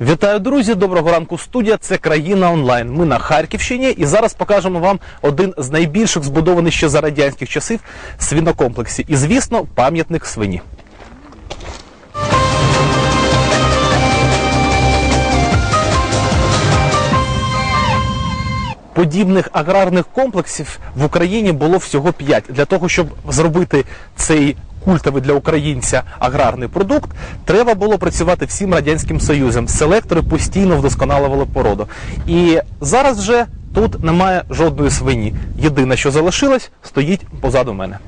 Вітаю, друзі! Доброго ранку, студія. Це країна онлайн. Ми на Харківщині і зараз покажемо вам один з найбільших збудованих ще за радянських часів свинокомплексів. І, звісно, пам'ятник свині. Подібних аграрних комплексів в Україні було всього 5. Для того, щоб зробити цей культовий для українця аграрний продукт, треба було працювати всім радянським союзом. Селектори постійно вдосконалювали породу. І зараз вже тут немає жодної свині. Єдине, що залишилось, стоїть позаду мене.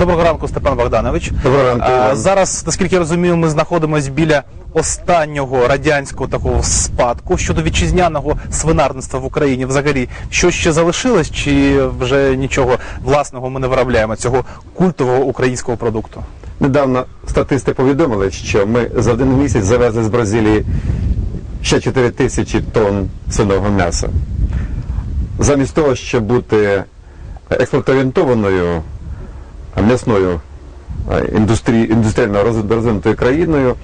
Доброго ранку, Степан Богданович. Доброго ранку, А, Іван. зараз, наскільки я розумію, ми знаходимося біля останнього радянського такого спадку щодо вітчизняного свинарництва в Україні. Взагалі, що ще залишилось, чи вже нічого власного ми не виробляємо цього культового українського продукту? Недавно статисти повідомили, що ми за один місяць завезли з Бразилії ще 4 тисячі тонн свиного м'яса. Замість того, щоб бути експортоорієнтованою м'ясною індустрі... індустріально розвинутою країною,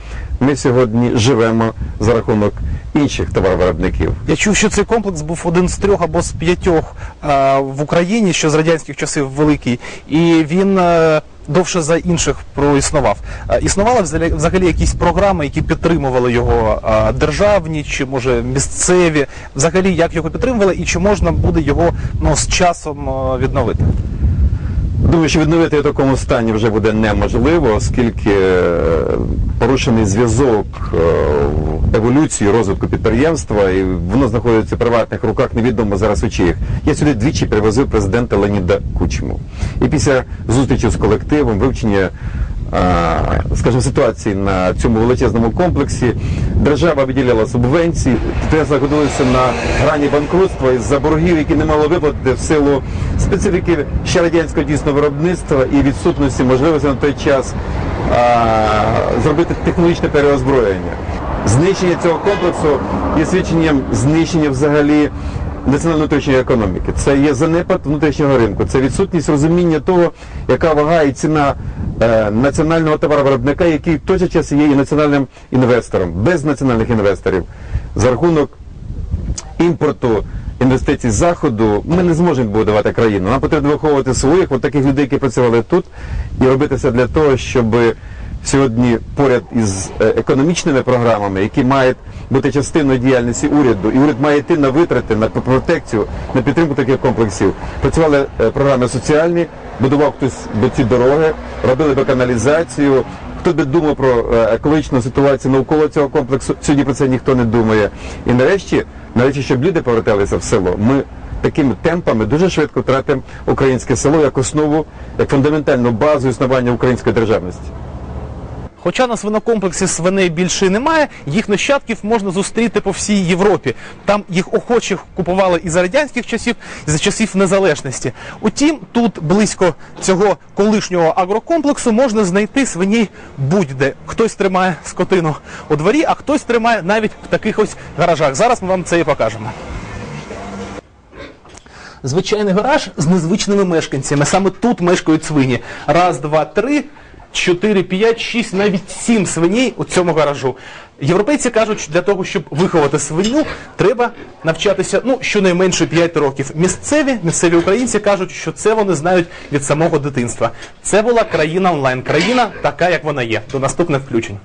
ми сьогодні живемо за рахунок інших товаровиробників. Я чув, що цей комплекс був один з трьох або з п'ятьох в Україні, що з радянських часів великий, і він е, довше за інших проіснував. Існували взагалі, якісь програми, які підтримували його державні чи може місцеві. Взагалі, як його підтримували, і чи можна буде його ну з часом е, відновити? Думаю, що відновити в такому стані вже буде неможливо, оскільки е, порушений зв'язок е, еволюції розвитку підприємства, і воно знаходиться в приватних руках, невідомо зараз у чиїх. Я сюди двічі привозив президента Леоніда Кучму. І після зустрічі з колективом, вивчення, скажімо, ситуації на цьому величезному комплексі, держава виділяла субвенції, підприємства знаходилися на грані банкрутства із-за боргів, які не мали виплатити в силу специфіки ще радянського дійсно виробництва і відсутності можливості на той час а, зробити технологічне переозброєння. Знищення цього комплексу є свідченням знищення взагалі національної внутрішньої економіки. Це є занепад внутрішнього ринку, це відсутність розуміння того, яка вага і ціна е, національного товаровиробника, який в той же час є і національним інвестором, без національних інвесторів за рахунок імпорту інвестицій заходу ми не зможемо будувати країну. Нам потрібно виховувати своїх, от таких людей, які працювали тут, і робити все для того, щоб сьогодні поряд із е, економічними програмами, які мають бути частиною діяльності уряду, і уряд має йти на витрати, на протекцію, на підтримку таких комплексів. Працювали е, програми соціальні, будував хтось би ці дороги, робили би каналізацію. Хто би думав про е, екологічну ситуацію навколо цього комплексу, сьогодні про це ніхто не думає. І нарешті, нарешті, щоб люди поверталися в село, ми такими темпами дуже швидко втратимо українське село як основу, як фундаментальну базу існування української державності. Хоча на свинокомплексі свиней більше немає, їх нащадків можна зустріти по всій Європі. Там їх охочих купували і за радянських часів, і за часів незалежності. Утім, тут близько цього колишнього агрокомплексу можна знайти свиней будь-де. Хтось тримає скотину у дворі, а хтось тримає навіть в таких ось гаражах. Зараз ми вам це і покажемо. Звичайний гараж з незвичними мешканцями. Саме тут мешкають свині. Раз, два, три, чотири, п'ять, шість, навіть сім свиней у цьому гаражу. Європейці кажуть, що для того, щоб виховати свиню, треба навчатися ну щонайменше 5 років. Місцеві місцеві українці кажуть, що це вони знають від самого дитинства. Це була країна онлайн, країна така, як вона є. До наступних включень.